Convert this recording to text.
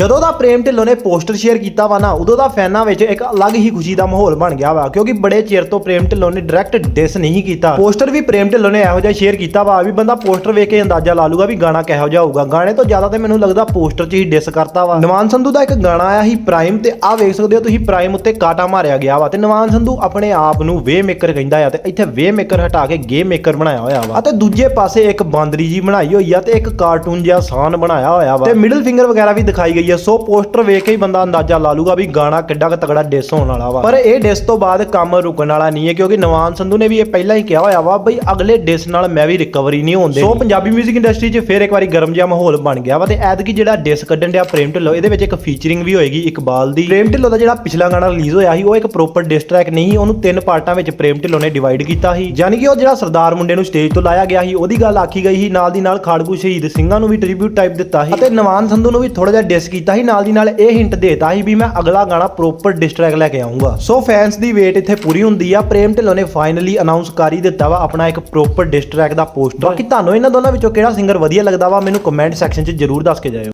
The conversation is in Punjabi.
ਜਦੋਂ ਦਾ ਪ੍ਰੇਮ ਢਿੱਲੋਂ ਨੇ ਪੋਸਟਰ ਸ਼ੇਅਰ ਕੀਤਾ ਵਾ ਨਾ, ਉਦੋਂ ਦਾ ਫੈਨਾਂ ਵਿੱਚ ਇੱਕ ਅਲੱਗ ਹੀ ਖੁਸ਼ੀ ਦਾ ਮਾਹੌਲ ਬਣ ਗਿਆ ਵਾ, ਕਿਉਂਕਿ ਬੜੇ ਚਿਰ ਤੋਂ ਪ੍ਰੇਮ ਢਿੱਲੋਂ ਨੇ ਡਾਇਰੈਕਟ ਡਿਸ ਨਹੀਂ ਕੀਤਾ। ਪੋਸਟਰ ਵੀ ਪ੍ਰੇਮ ਢਿੱਲੋਂ ਨੇ ਇਹੋ ਜਿਹਾ ਸ਼ੇਅਰ ਕੀਤਾ ਵਾ ਵੀ ਬੰਦਾ ਪੋਸਟਰ ਵੇਖ ਕੇ ਅੰਦਾਜ਼ਾ ਲਾ ਲੂਗਾ ਵੀ ਗਾਣਾ ਕਿਹੋ ਜਿਹਾ ਹੋਊਗਾ। ਗਾਣੇ ਤੋਂ ਜ਼ਿਆਦਾ ਤੇ ਮੈਨੂੰ ਲੱਗਦਾ ਪੋਸਟਰ 'ਚ ਹੀ ਡਿਸ ਕਰਤਾ ਵਾ। ਨਿਵਾਨ ਸੰਧੂ ਦਾ ਇੱਕ ਗਾਣਾ ਆਇਆ ਸੀ ਪ੍ਰਾਈਮ ਤੇ ਆਹ ਵੇਖ ਸਕਦੇ ਹੋ ਤੁਸੀਂ ਪ੍ਰਾਈਮ ਉੱਤੇ ਕਾਟਾ ਮਾਰਿਆ ਗਿਆ ਵਾ ਤੇ ਨਿਵਾਨ ਸੰਧੂ ਆਪਣੇ ਆਪ ਨੂੰ ਵੇ ਮੇਕਰ ਕਹਿੰਦਾ ਆ ਤੇ ਇੱਥੇ ਵੇ ਮੇਕਰ ਹਟਾ ਕੇ ਗੇ ਮੇਕਰ ਬਣਾਇਆ ਹੋਇਆ ਵਾ। ਅਤੇ ਦੂਜੇ ਪਾਸੇ ਇੱਕ ਬਾਂਦਰੀ ਜੀ ਬਣਾਈ ਹੋਈ ਆ ਤੇ ਇੱਕ ਕਾਰਟੂਨ ਜਿਹਾ ਸਾਨ ਬਣਾਇਆ ਹੋਇਆ ਵਾ। ਤੇ ਮਿਡਲ ਫਿੰਗਰ ਵਗੈਰਾ ਵੀ ਦਿਖਾਈ ਗਈ ਆ ਸੋ ਪੋਸਟਰ ਵੇਖ ਕੇ ਹੀ ਬੰਦਾ ਅੰਦਾਜ਼ਾ ਲਾ ਲੂਗਾ ਵੀ ਗਾਣਾ ਕਿੱਡਾ ਕੁ ਤਗੜਾ ਡਿਸ ਹੋਣ ਵਾਲਾ ਵਾ। ਪਰ ਇਹ ਡਿਸ ਤੋਂ ਬਾਅਦ ਕੰਮ ਰੁਕਣ ਵਾਲਾ ਨਹੀਂ ਹੈ ਕਿਉਂਕਿ ਨਵਾਨ ਸੰਧੂ ਨੇ ਵੀ ਇਹ ਪਹਿਲਾਂ ਹੀ ਕਿਹਾ ਹੋਇਆ ਵਾ ਬਈ ਅਗਲੇ ਡਿਸ ਨਾਲ ਮੈਂ ਵੀ ਰਿਕਵਰੀ ਨਹੀਂ ਹੋਣ ਦੇਣੀ। ਸੋ ਪੰਜਾਬੀ 뮤직 ਇੰਡਸਟਰੀ 'ਚ ਫੇਰ ਇੱਕ ਵਾਰੀ ਗਰਮ ਜਿਹਾ ਮਾਹੌਲ ਬਣ ਗਿਆ ਵਾ ਤੇ ਐਤਕੀ ਜਿਹੜਾ ਡਿਸ ਕੱਢਣ ਡਿਆ ਪ੍ਰੇਮ ਢਿੱਲੋਂ ਇਹਦੇ ਵਿੱਚ ਇੱਕ ਫੀਚਰਿੰਗ ਵੀ ਹੋਏਗੀ ਇਕਬਾਲ ਦੀ। ਪ੍ਰੇਮ ਢਿੱਲੋਂ ਦਾ ਜਿਹੜਾ ਪਿਛਲਾ ਗਾਣਾ ਰਿਲੀਜ਼ ਹੋਇਆ ਸੀ ਉਹ ਇੱਕ ਪ੍ਰੋਪਰ ਡਿਸ ਟਰੈਕ ਨਹੀਂ ਉਹਨੂੰ ਤਿੰਨ ਪਾਰਟਾਂ ਵਿੱਚ ਪ੍ਰੇਮ ਢਿੱਲੋਂ ਨੇ ਡਿਵਾਈਡ ਕੀਤਾ ਸੀ। ਯਾਨੀ ਕਿ ਉਹ ਜਿਹੜਾ ਸਰਦਾਰ ਮੁੰਡੇ ਨੂੰ ਸਟੇਜ ਤੋਂ ਲਾਇਆ ਗਿਆ ਸੀ ਉਹਦੀ ਗੱਲ ਆਖੀ ਗਈ ਸੀ ਨਾਲ ਦੀ ਨਾਲ ਖਾੜਕੂ ਸ਼ਹੀਦ ਸਿੰਘਾਂ ਨੂੰ ਵੀ ਟ੍ਰਿਬਿਊਟ ਟਾਈਪ ਦਿੱਤਾ ਸੀ। ਅਤੇ ਨਵਾਨ ਸੰਧੂ ਨੂੰ ਵੀ ਥੋੜਾ ਜਿਹਾ ਡਿਸ ਕੀਤਾ ਸੀ, ਨਾਲ ਦੀ ਨਾਲ ਇਹ ਹਿੰਟ ਦੇਤਾ ਸੀ ਵੀ ਮੈਂ ਅਗਲਾ ਗਾਣਾ ਪ੍ਰੋਪਰ ਡਿਸਟ੍ਰੈਕ ਲੈ ਕੇ ਆਉਂਗਾ ਸੋ ਫੈਨਸ ਦੀ ਵੇਟ ਇੱਥੇ ਪੂਰੀ ਹੁੰਦੀ ਆ। ਪ੍ਰੇਮ ਢਿੱਲੋਂ ਨੇ ਫਾਈਨਲੀ ਅਨਾਉਂਸ ਕਰ ਹੀ ਦਿੱਤਾ ਵਾ ਆਪਣਾ ਇੱਕ ਪ੍ਰੋਪਰ ਡਿਸਟ੍ਰੈਕ ਦਾ ਪੋਸਟਰ ਬਾਕੀ ਤੁਹਾਨੂੰ ਇਹਨਾਂ ਦੋਨਾਂ ਵਿੱਚੋਂ ਕਿਹੜਾ ਸਿੰਗਰ ਵਧੀਆ ਲੱਗਦਾ ਵਾ, ਮੈਨੂੰ ਕਮੈਂਟ ਸੈਕਸ਼ਨ 'ਚ ਜਰੂਰ ਦੱਸ ਕੇ ਜਾਇਓ।